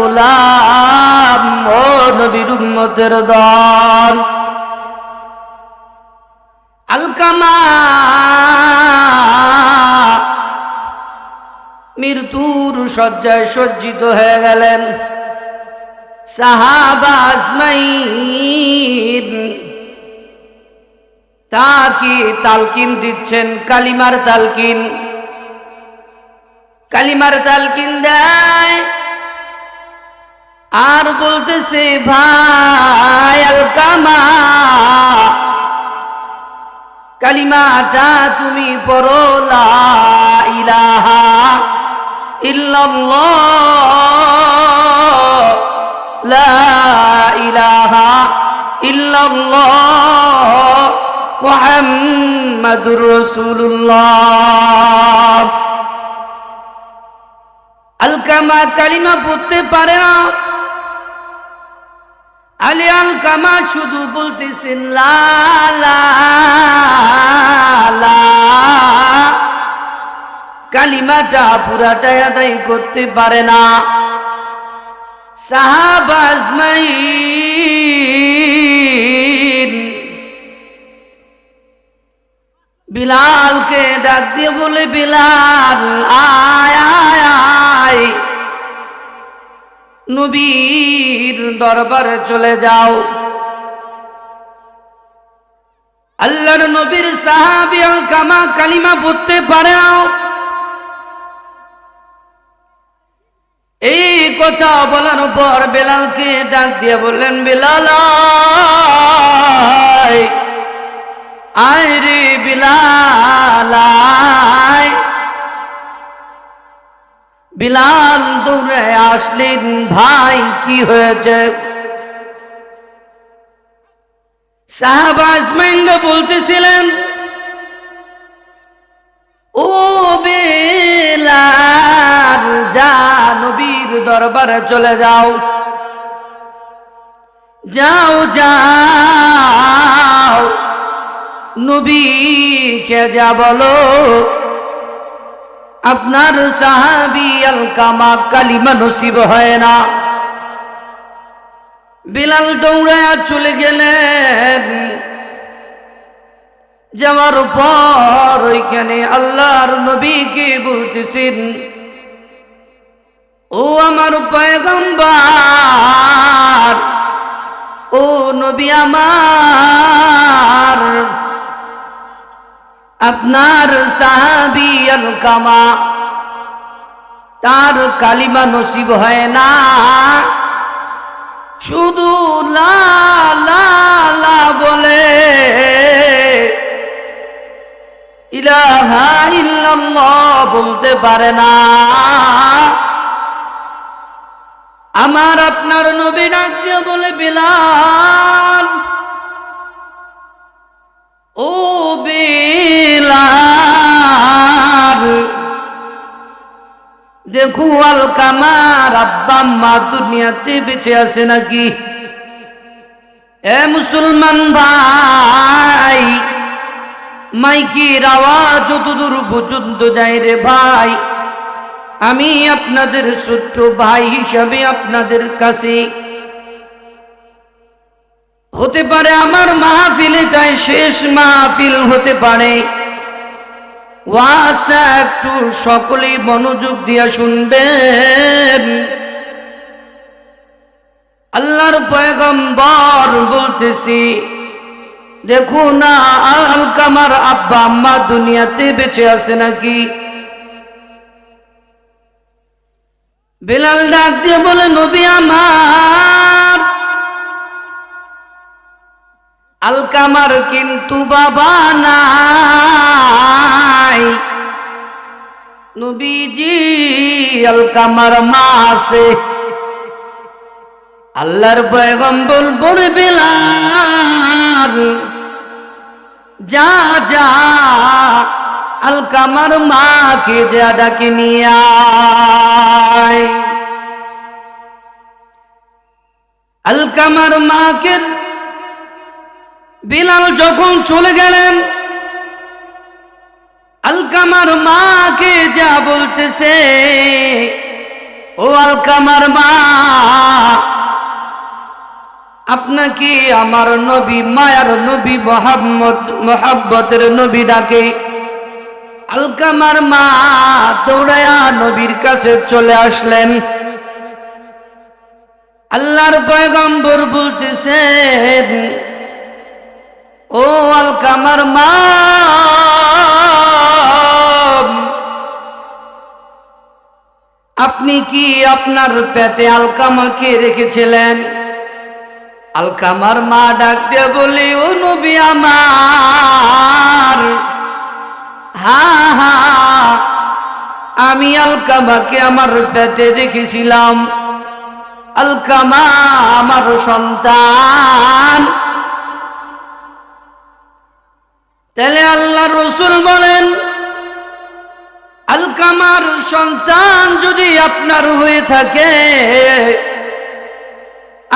গোলাম, ও নবীর উম্মতের দল। আলকামা, মৃত্যুর শয্যায় সজ্জিত হয়ে গেলেন সাহাবা আজমাইন। তা কি তালকিন দিচ্ছেন? কালিমার তালকিন। কালিমার তালকিন দেয়। আর বলতেছে ভাই আলকামা কালিমাটা তুমি পড়ো লা আলকামা কালিমা পড়তে পারে না। আলী আল কামা শুধু বলতেছেন, লা লা। কালিমাটা পুরাটাই আদায় করতে পারে না সাহাবাজমাইন বিলালকে ডাক দিয়ে বলে, বিলাল, আয় আয় আয় নবীর দরবারে চলে যাও আল্লাহর নবীর সাহাবি কামা কালিমা পড়তে পারে এই কথা বলার পর বেলালকে ডাক দিয়ে বললেন, বেলাল। আয় রে বিলাল আয়। বিলাল দৌড়ে আসলেন, ভাই, কি হয়েছে? সাহাবাজ বলতেছিলেন, ও বেলাল, যা নবীর দরবারে চলে যাও। যাও যাও, নবীকে যা বলো। আপনার সাহাবি আল কামা কালিমা নসিব হয় না। বিলাল দৌড়ায় চলে গেলেন। যাওয়ার পর ওইখানে আল্লাহর নবীকে বলতেছেন, ও আমার পয়গম্বার, ও নবী আমার আপনার সাহাবি কামা তার কালিমা নসিব হয় না। শুধু লা বলে বলতে পারে না। আমার আপনার নবী বলে, বিলাল ও বিলাল, দেখু আল কামার আব্বা মা দুনিয়াতে বেঁচে আছে নাকি? এ মুসলমান ভাই, মাইকির আওয়াজ যতদূর পর্যন্ত যায় রে ভাই, আমি আপনাদের ছোট্ট ভাই হিসাবে আপনাদের কাছে, হতে পারে আমার মাহফিল শেষ মাহফিল হতে পারে। ওয়াজটা একটু সকলেই মনোযোগ দিয়া শুনবেন। আল্লাহর পয়গম্বর বলতেছি দেখো না, আল কামার আব্বা আম্মা দুনিয়াতে বেঁচে আছে নাকি? বেলাল ডাক দিয়ে বলে, নবী আমার আলকামার কিন্তু বাবা নাই। নবীজি, আলকামার মা আছে। আল্লাহর পয়গম্বর বলে বেলাল। যা যা, আলকামার মাকে যা ডাকে নিয়ে আলকামার মাকে বিলাল যখন চলে গেলেন, আলকামার মাকে যা বলতেছে, ও আলকামার মা, আপনাকে আমার নবী, মায়ার নবী মোহাম্মদ, মোহাব্বতের নবী ডাকে। আলকামার মা দৌড়ায়া নবীর কাছে চলে আসলেন। আল্লাহর পয়গম্বর বলতেছেন ও আলকামার মা। আপনি কি আপনার পেটে আলকামাকে রেখেছিলেন? আলকামার মা ডাক দিয়ে বলি, ও নবী আমার, হা হা, আমি আলকামাকে আমার পেটে রেখেছিলাম। আলকামা আমার সন্তান। তাহলে আল্লাহ রসুল বলেন, আলকামার সন্তান যদি আপনার হয়ে থাকে,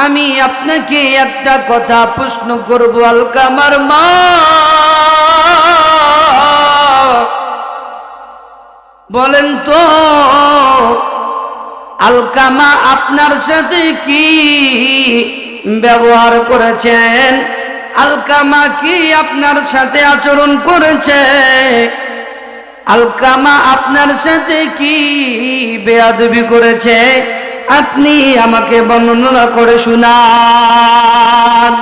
আমি আপনাকে একটা কথা প্রশ্ন করব, আলকামার মা। বলেন তো, আলকামা আপনার সাথে কি ব্যবহার করেছেন? আলকামা কি আপনার সাথে আচরণ করেছে? আলকামা আপনার সাথে কি বেয়াদবি করেছে? আপনি আমাকে বর্ণনা করে শুনান।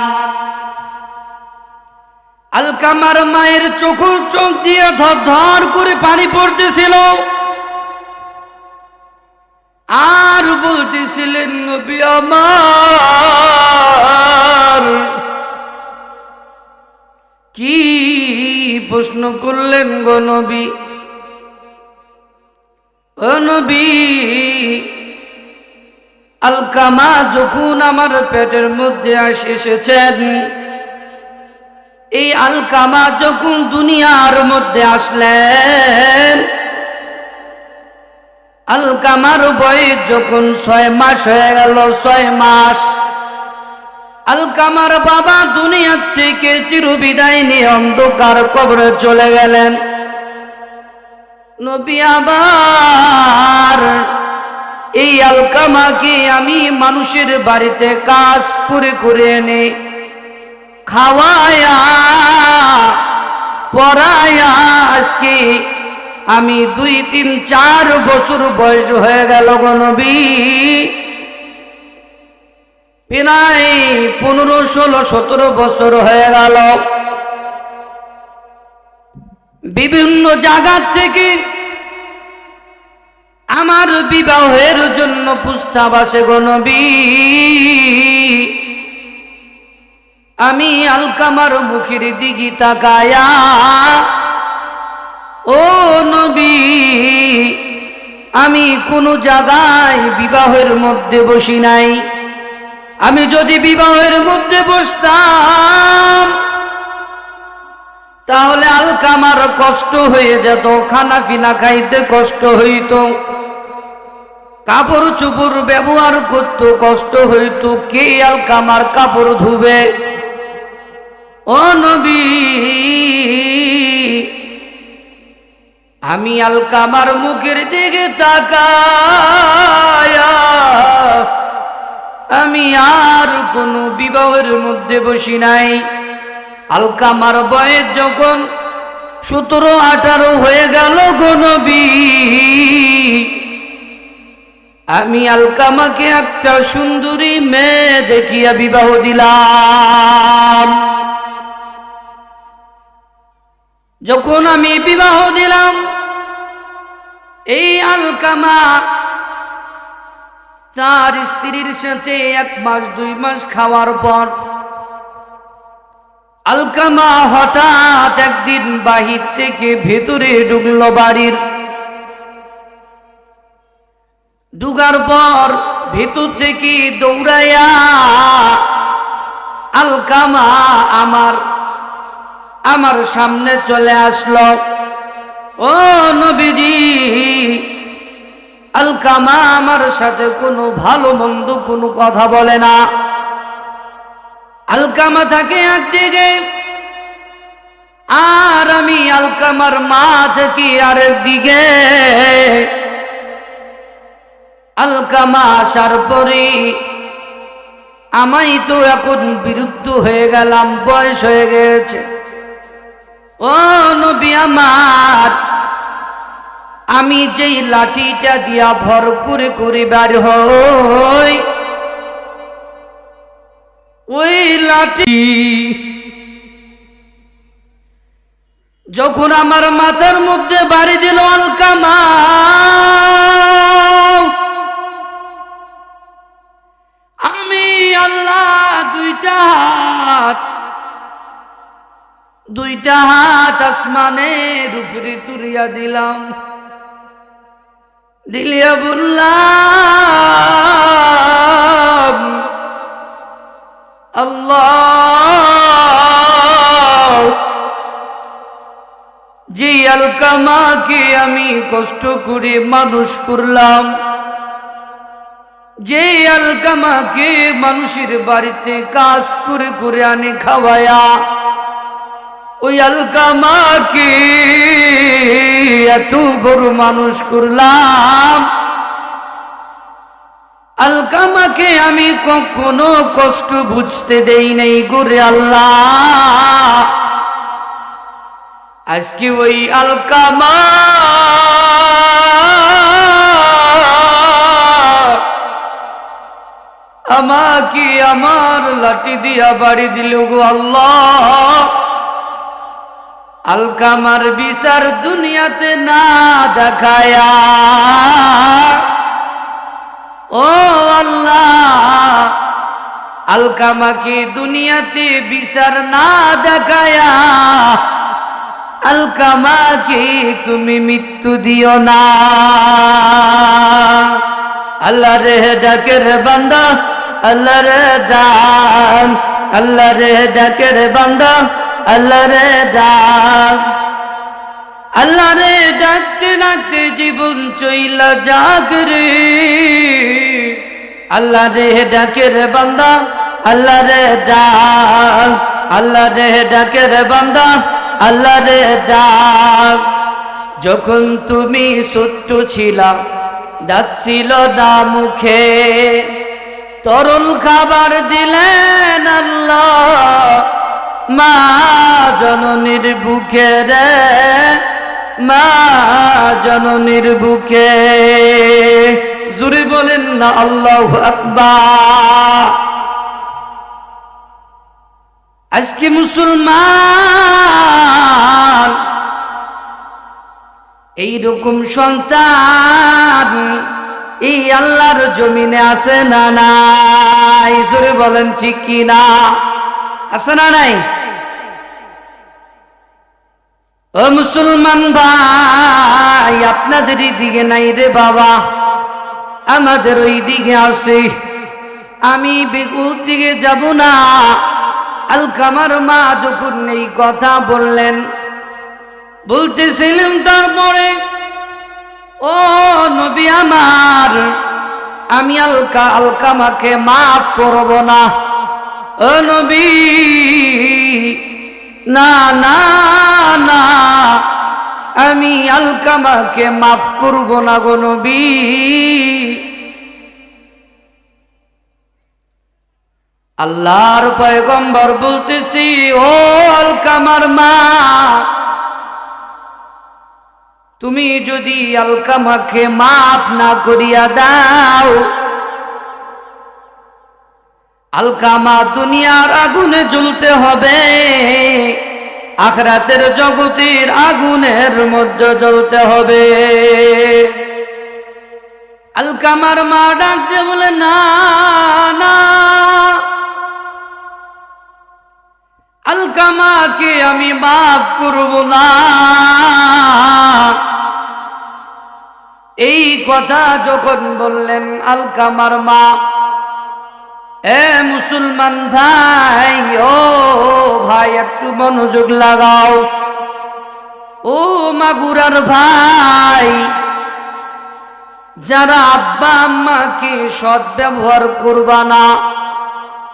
আলকামার মায়ের চোখর চোখ দিয়ে ধর ধর করে পানি পড়তেছিল। আর বলতেছিলেন, নবী আমার কি প্রশ্ন করলেন গো নবী? ও নবী, আলকামা যখন আমার পেটের মধ্যে আসে এসেছেন এই আলকামা যখন দুনিয়ার মধ্যে আসলেন, আলকামার বয়স যখন ছয় মাস হয়ে গেল, ছয় মাস। আলকামার বাবা দুনিয়ার থেকে চিরবিদায় নিয়ে অন্ধকার কবরে চলে গেলেন। নবী আবার, এই আলকামাকে আমি মানুষের বাড়িতে কাজ করে করে এনে খাওয়ায়া, পড়ায়া আজকে আমি দুই, তিন, চার বছর বয়স হয়ে গেল গনবী প্রায় পনেরো, ষোলো, সতেরো বছর হয়ে গেল। বিভিন্ন জায়গা থেকে আমার বিবাহের জন্য পুস্তাব আসে গনবী আমি আলকামার মুখের দিকে তাকায়া, ও নবী, আমি কোনো জায়গায় বিবাহের মধ্যে বসি নাই। আমি যদি বিবাহের মধ্যে বসতাম, তাহলে আলকামার কষ্ট হয়ে যেত খানা পিনা খাইতে কষ্ট হইত, কাপড় চুপড় ব্যবহার করত, কষ্ট হইত, কে আলকামার কাপড় ধুবে? ও নবী, আমি আলকামার মুখের দিকে তাকায়া আমি আর কোনো বিবাহের মধ্যে বসি নাই। আলকামার বয়স যখন সতেরো, আঠারো হয়ে গেল গনবী আমি আলকামাকে একটা সুন্দরী মেয়ে দেখিয়া বিবাহ দিলাম। যখন আমি বিবাহ দিলাম, এই আলকামা তার স্ত্রীর সাথে এক মাস, দুই মাস খাওয়ার পর আলকামা হঠাৎ একদিন বাহির থেকে ভেতরে ঢুকলো বাড়ির। ঢুকার পর ভেতর থেকে দৌড়াইয়া আলকামা আমার আমার সামনে চলে আসলো। ও নবীজি আলকামা আমার সাথে কোনো ভালো মন্দ কোনো কথা বলে না। আলকামা থাকে একদিকে আর আমি আলকামার মা থাকি আরেক দিকে। আলকামা আসার পরে আমাই তো এখন বিরুদ্ধ হয়ে গেলাম, বয়স হয়ে গেছে। ও নবী আমার আমি যেই লাঠিটা দিয়া ভর করে করে বার হই, ওই লাঠি যখন আমার মাথার মধ্যে বাড়ি দিল আলকামা আমি আল্লাহ দুইটা হাত দুইটা হাত আসমানের উপরে তুলিয়া দিলাম। দিলিয়া বললাম, আল্লাহ, যে আলকামাকে আমি কষ্ট করে মানুষ করলাম, যে আলকামাকে মানুষের বাড়িতে কাজ করে করে আনে খাওয়ায়া ওই আলকামাকে এত বড় মানুষ করলাম। আলকামাকে আমি কখনো কষ্ট বুঝতে দেই নাই গোরে আল্লাহ। আজকে ওই আলকামা আমাকে আমার লাঠি দিয়া বাড়ি দিল গো আল্লাহ। আলকামার বিচার দুনিয়াতে না দেখায়া। ও আল্লাহ আলকামাকে দুনিয়াতে বিচার না দেখায়া? আলকামাকে তুমি মৃত্যু দিও না? আল্লাহ রে ডাকের বান্দা, আল্লাহ রে ডাক, আল্লাহ রে ডাকের বান্দা আল্লাহ রে ডাক আল্লাহ রে ডাকতে ডাকতে জীবন চইলা যাক রে। আল্লাহ রে ডাকের বান্দা, আল্লাহ রে ডাক আল্লাহ রে ডাকের বান্দা, আল্লাহ রে ডাক যখন তুমি সত্য ছিলা ডাকছিল না মুখে। তরল খাবার দিলেন আল্লাহ। মা জননীর বুকে রে, মা জননীর বুকে। জুড়ে বলেন না, আল্লাহ আকবার। আজকে মুসলমান এই রকম সন্তান, এই আল্লাহর জমিনে আছে না নাই? জোরে বলেন, ঠিক কি না আছে না নাই? ও মুসলমান ভাই, আপনাদের দিকে নাই রে বাবা। আমাদের ওই দিকে আছে। আমি বেগুর দিকে যাব না। আলকামার মা যখন এই কথা বললেন, বলতেছিলেন তারপরে, ও নবী আমার, আমি আলকা, আলকামাকে মাফ করব না। না না না, আমি আলকামাকে মাফ করব না গো নবী। আল্লাহর পয়গম্বর বলতেছি, ও আলকামার মা, তুমি যদি আলকামাকে মাফ না করিয়া দাও আলকামা দুনিয়ার আগুনে জ্বলতে হবে। আখরাতের জগতের আগুনের মধ্যে জ্বলতে হবে। আলকামার মা ডাকতে বলে, না না। আলকামাকে আমি মাফ করব না। এই কথা যখন বললেন আলকামার মা এ মুসলমান ভাই, ও ভাই, একটু মনোযোগ লাগাও। ও মাগুরার ভাই, যারা আব্বা আম্মাকে সৎ ব্যবহার করবা না,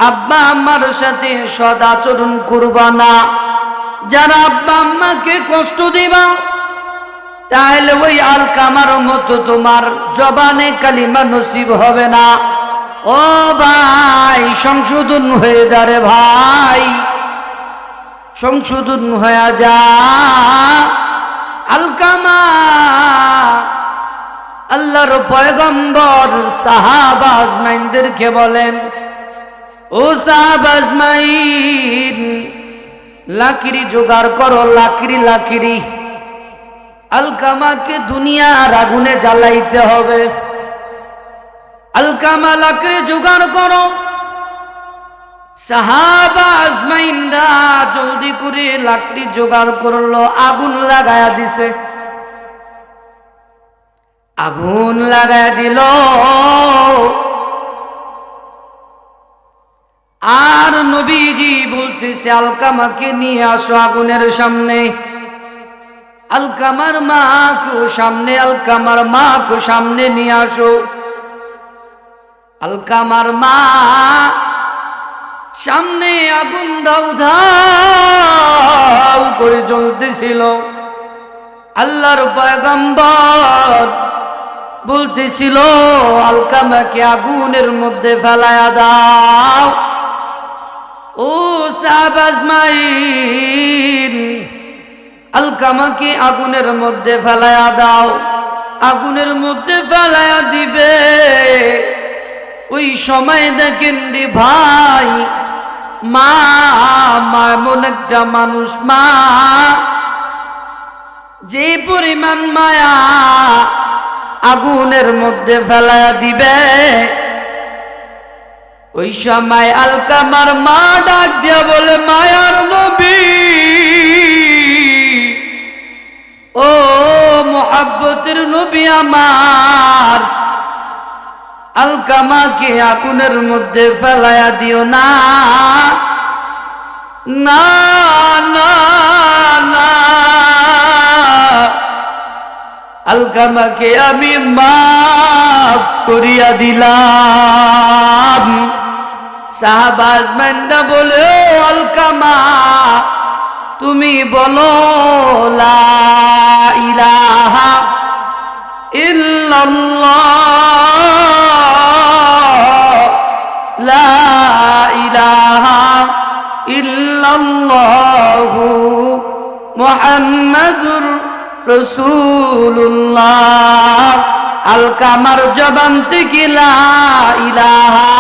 আব্বা আম্মার সাথে সদ আচরণ করবা না, যারা আব্বা আম্মাকে কষ্ট দিবা, তাহলে ওই আল কামার মতো তোমার জবানে কালিমা নসিব হবে না। ও ভাই, সংশোধন হয়ে যা রে ভাই। সংশোধন হয়ে যা। আলকামা আল্লাহর পয়গম্বর সাহাবা আজমাইনদেরকে বলেন, ও সাহাবা আজমাইন, লাকড়ি জোগাড় করো, লাকড়ি লাকড়ি। আলকামাকে দুনিয়ার আগুনে জ্বালাইতে হবে। জোগাড় করো। জলদি করে লাকড়ি জোগাড় করল, আগুন লাগায়া দিছে। আগুন লাগায়া দিল। আর নবীজি বলতেছে, আলকামাকে নিয়ে আসো আগুনের সামনে। আলকামার মাকে সামনে, আলকামার মাকে সামনে নিয়ে আসো। আলকামার মা, সামনে আগুন দাউ ধাউ করে জ্বলতেছিল। আল্লাহর পয়গম্বর বলতেছিল, আলকামাকে আগুনের মধ্যে ফেলায়া দাও। ও সাবাজমাইন আলকামাকে আগুনের মধ্যে ফেলায়া দাও। আগুনের মধ্যে ফেলায়া দিবে। ওই সময় দেখেন রে ভাই, মা এমন একটা মানুষ মা। যে পরিমাণ মায়া আগুনের মধ্যে ফেলায়া দিবে, ওই সময় আলকামার মা ডাক দিয়া বলে, মায়ার নবী, ও মোহাব্বতের নবী আমার আলকামাকে আগুনের মধ্যে ফেলায়া দিও না। না না না। আলকামাকে আমি মাফ করিয়া দিলাম। সাহাবাজ মান্ডা বলে, "ও আলকামা, তুমি বলো ইলাহা ইল্লাল্লাহ। রসুল্লাহ আলকামার জবান থেকে লা ইলাহা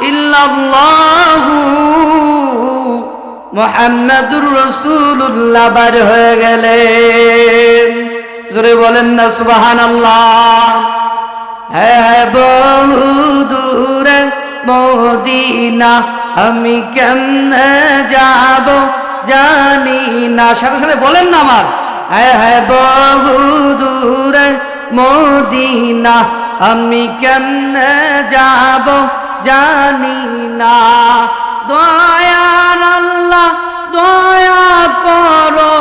ইল্লাল্লাহু মুহাম্মাদুর রাসূলুল্লাহ বার হয়ে গেলেন জোরে বলেন না, সুবহানাল্লাহ। হ্যাঁ হ্যাঁ বহু দূরে মদিনা, আমি কেমনে যাব জানি না। সাথে সাথে বলেন না আমার। হ্যাঁ বহু দূরে মদিনা, আমি কেমনে যাব জানি না। দয়ার আল্লাহ, দয়া করো,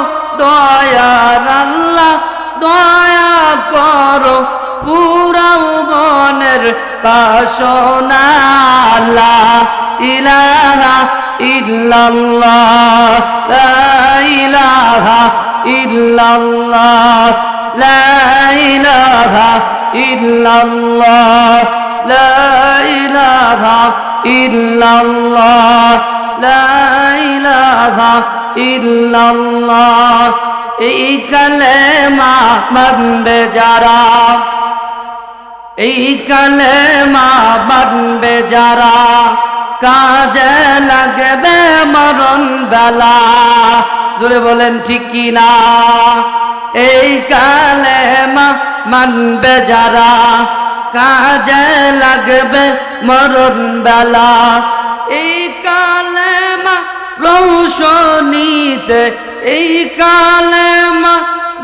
দয়ার আল্লাহ, দয়া করো। বাসনা ইলাহা ইল্লাল্লাহ ইলাহা ইল্লাল্লাহ ইলাহা ইল্লাল্লাহ ইলাহা ইল্লাল্লাহ ইলাহা ইল্লাল্লাহ। এই কালেমা মানবে যারা এই কালেমা মানবে যারা, কাজে লাগবে মরণ বেলা। জোরে বলেন, ঠিক না? এই কালেমা মানবে যারা, কাজে লাগবে মরণ বেলা। এই কালেমা রৌশনীতে, এই কালেমা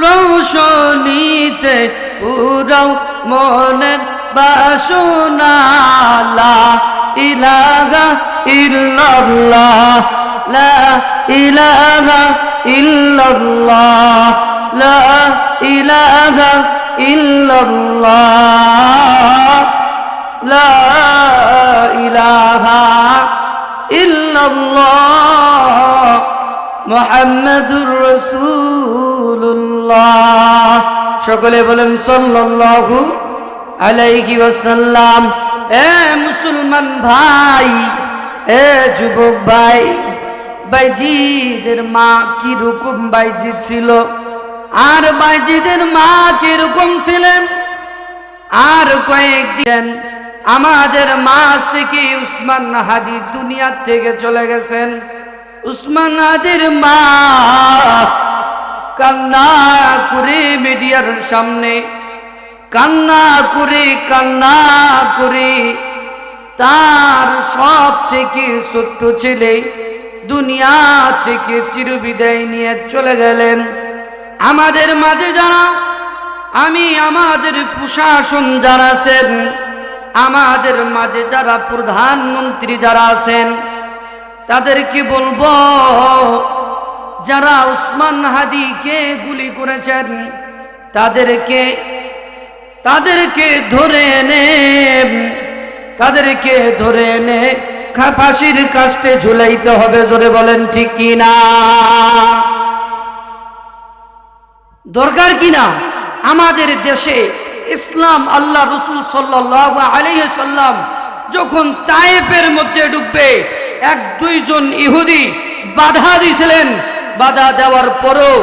রৌশনীতে পুরো মনের বাসনা লা ইলাহা ইল্লাল্লাহ লা ইলাহা ইল্লাল্লাহ লা ইলাহা ইল্লাল্লাহ লা ইলাহা ইল্লাল্লাহ। মুহাম্মাদুর রাসূলুল্লাহ। সকলে বলেন সাল্লাল্লাহু আলাইহি ওয়াসাল্লাম। এ মুসলমান ভাই, এ যুবক ভাই, বাইজিদের মা কি রকম বাইজিদ ছিল? আর বাইজিদের মা কি রকম ছিলেন? আর কয়েকদিন আমাদের মাস থেকে উসমান হাদি দুনিয়ার থেকে চলে গেছেন। উসমান হাদির মা কান্না করে মিডিয়ার সামনে, কান্না করে কান্না করে তার সব থেকে ছোট্ট ছেলে দুনিয়া থেকে চিরবিদায় নিয়ে চলে গেলেন। আমাদের মাঝে যারা, আমি আমাদের প্রশাসন যারা আছেন, আমাদের মাঝে যারা প্রধানমন্ত্রী যারা আছেন তাদেরকে বলব? যারা উসমান হাদিকে গুলি করেছেন, তাদেরকে তাদেরকে ধরে এনে তাদেরকে ধরে এনে ফাঁসির কাস্টে ঝুলাইতে হবে, জোরে বলেন ঠিক কি না? দরকার কি না? আমাদের দেশে ইসলাম আল্লাহ রসুল সাল্লাহ আলাইসাল্লাম যখন তায়েফের মধ্যে ডুববে, এক দুইজন ইহুদি বাধা দিয়েছিলেন বাধা দেওয়ার পরও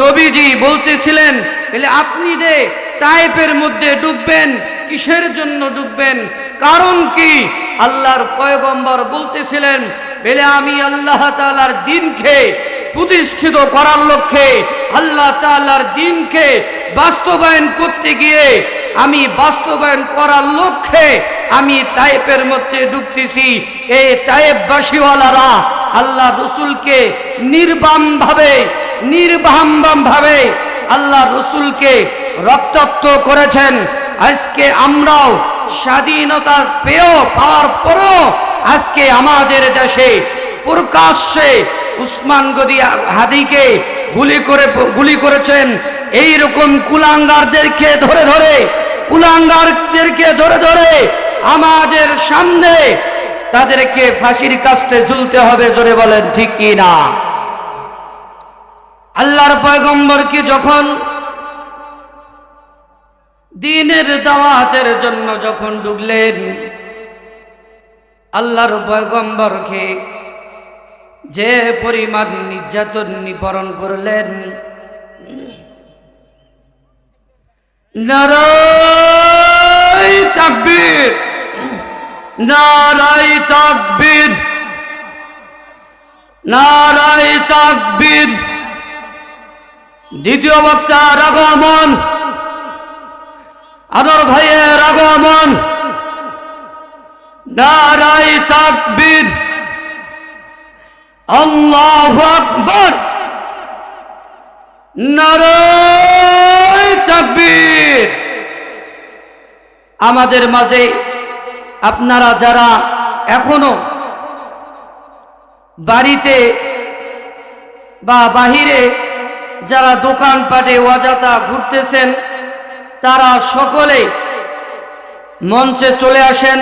নবীজি বলতেছিলেন বলে আপনি দে তায়েফের মধ্যে ডুববেন, কিসের জন্য ডুববেন? কারণ কি? আল্লাহর পয়গম্বর বলতেছিলেন বেলে আমি আল্লাহ তাআলার দিনকে প্রতিষ্ঠিত করার লক্ষ্যে, আল্লাহ তাআলার দিনকে বাস্তবায়ন করতে গিয়ে, আমি বাস্তবায়ন করার লক্ষ্যে আমি তাইপের মধ্যে ঢুকতেছি এই তাইপবাসীওয়ালারা আল্লাহ রসুলকে নির্বাম ভাবে নির্বাম ভাবে আল্লাহ রসুলকে রক্তাক্ত করেছেন। আজকে আমরাও স্বাধীনতা পেয়েও, পাওয়ার পরও আজকে আমাদের দেশে প্রকাশ্যে উসমান গদি হাদিকে গুলি করে, গুলি করেছেন। এই রকম কুলাঙ্গারদেরকে ধরে ধরে কুলাঙ্গারদেরকে ধরে ধরে আমাদের সামনে তাদেরকে ফাঁসির কাস্টে ঝুলতে হবে, জোরে বলেন, ঠিক না? আল্লাহর পয়গম্বরকে যখন দিনের দাওয়াতের জন্য যখন ঢুকলেন, আল্লাহর পয়গম্বরকে যে পরিমাণ নির্যাতন নিপরণ করলেন নারাই তাকবীর। নারাই তাকবীর। নারাই তাকবীর। দ্বিতীয় বক্তার আগমন আমার ভাইয়ের আগমন নারাই তাকবীর। আল্লাহ আকবর। নারায় আমাদের মাঝে আপনারা যারা এখনও বাড়িতে বা বাহিরে যারা দোকানপাটে অজাতা ঘুরতেছেন, তারা সকলে মঞ্চে চলে আসেন।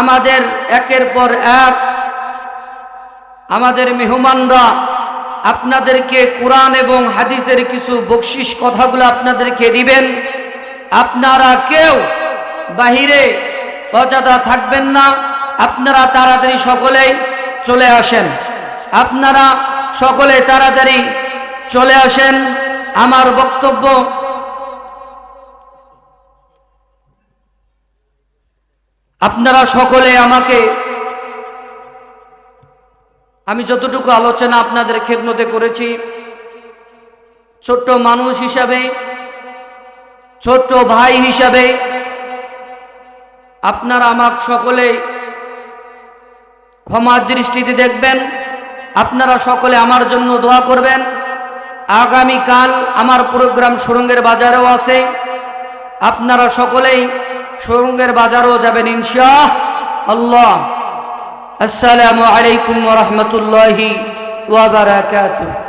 আমাদের একের পর এক আমাদের মেহমানরা আপনাদেরকে কোরআন এবং হাদিসের কিছু বকশিস কথাগুলো আপনাদেরকে দিবেন। আপনারা কেউ বাহিরে অজাদা থাকবেন না। আপনারা তাড়াতাড়ি সকলেই চলে আসেন। আপনারা সকলে তাড়াতাড়ি চলে আসেন। আমার বক্তব্য আপনারা সকলে আমাকে আমি যতটুকু আলোচনা আপনাদের খেদমতে করেছি, ছোট্ট মানুষ হিসাবে, ছোট্ট ভাই হিসাবে আপনারা আমার সকলে ক্ষমার দৃষ্টিতে দেখবেন। আপনারা সকলে আমার জন্য দোয়া করবেন। আগামীকাল আমার প্রোগ্রাম সুরঙ্গের বাজারেও আছে। আপনারা সকলেই সুরঙ্গের বাজারও যাবেন ইনশা আল্লাহ। আসসালামু আলাইকুম রহমতুল্লাহি ওয়াবারাকাতুহ